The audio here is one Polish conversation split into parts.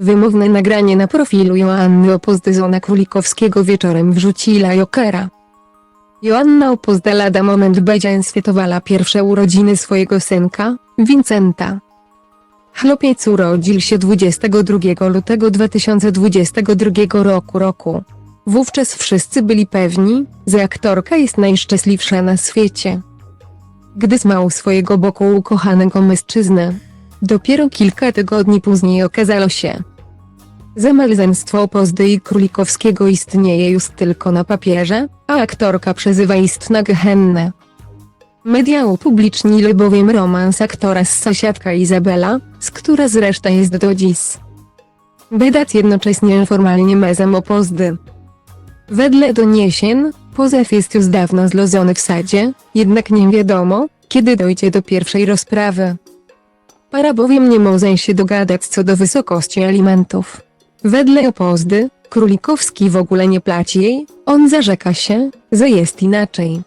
Wymowne nagranie na profilu Joanny Opozdyzona Królikowskiego wieczorem wrzucila Jokera. Joanna Opozda lada moment będzie świętowała pierwsze urodziny swojego synka, Vincenta. Chłopiec urodził się 22 lutego 2022 roku roku. Wówczas wszyscy byli pewni, że aktorka jest najszczęśliwsza na świecie. Gdy zmał swojego boku ukochanego mężczyznę. Dopiero kilka tygodni później okazało się, że małżeństwo Opozdy i Królikowskiego istnieje już tylko na papierze, a aktorka przezywa istna gehennę. Media upublicznili bowiem romans aktora z sąsiadka Izabela, z która zresztą jest do dziś. Bedat jednocześnie formalnie mezem Opozdy. Wedle doniesień, pozew jest już dawno zlożony w sadzie, jednak nie wiadomo, kiedy dojdzie do pierwszej rozprawy. Para bowiem nie może się dogadać co do wysokości alimentów. Wedle Opozdy, Królikowski w ogóle nie płaci jej, on zarzeka się, że jest inaczej.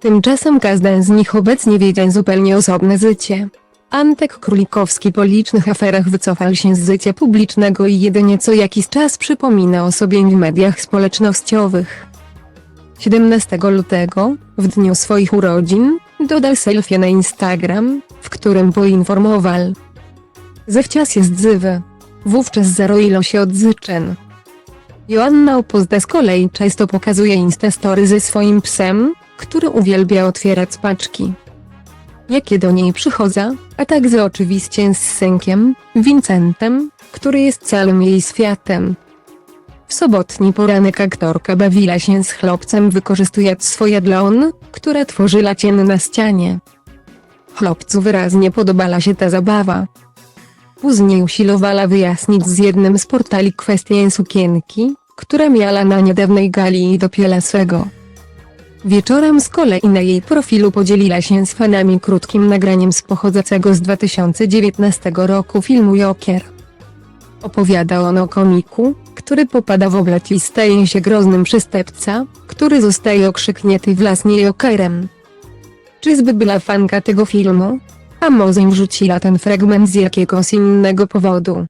Tymczasem każdy z nich obecnie wiedzie zupełnie osobne życie. Antek Królikowski po licznych aferach wycofał się z życia publicznego i jedynie co jakiś czas przypomina o sobie w mediach społecznościowych. 17 lutego, w dniu swoich urodzin, dodał selfie na Instagram, w którym poinformował, że wciąż jest żywy. Wówczas zaroiło się od życzeń. Joanna Opozda z kolei często pokazuje instastory ze swoim psem, który uwielbia otwierać paczki. Jakie do niej przychodzą, a także oczywiście z synkiem, Vincentem, który jest całym jej światem. W sobotni poranek aktorka bawiła się z chłopcem wykorzystując swoje dłoń, które tworzyła cień na ścianie. Chłopcu wyraźnie podobała się ta zabawa. Później usilowała wyjaśnić z jednym z portali kwestię sukienki, która miała na niedawnej gali do swego. Wieczorem z kolei na jej profilu podzieliła się z fanami krótkim nagraniem z pochodzącego z 2019 roku filmu Joker. Opowiada on o komiku, który popada w oblat i staje się groznym przestępca, który zostaje okrzyknięty własnie Jokerem. Czyżby była fanka tego filmu? A może wrzuciła ten fragment z jakiegoś innego powodu?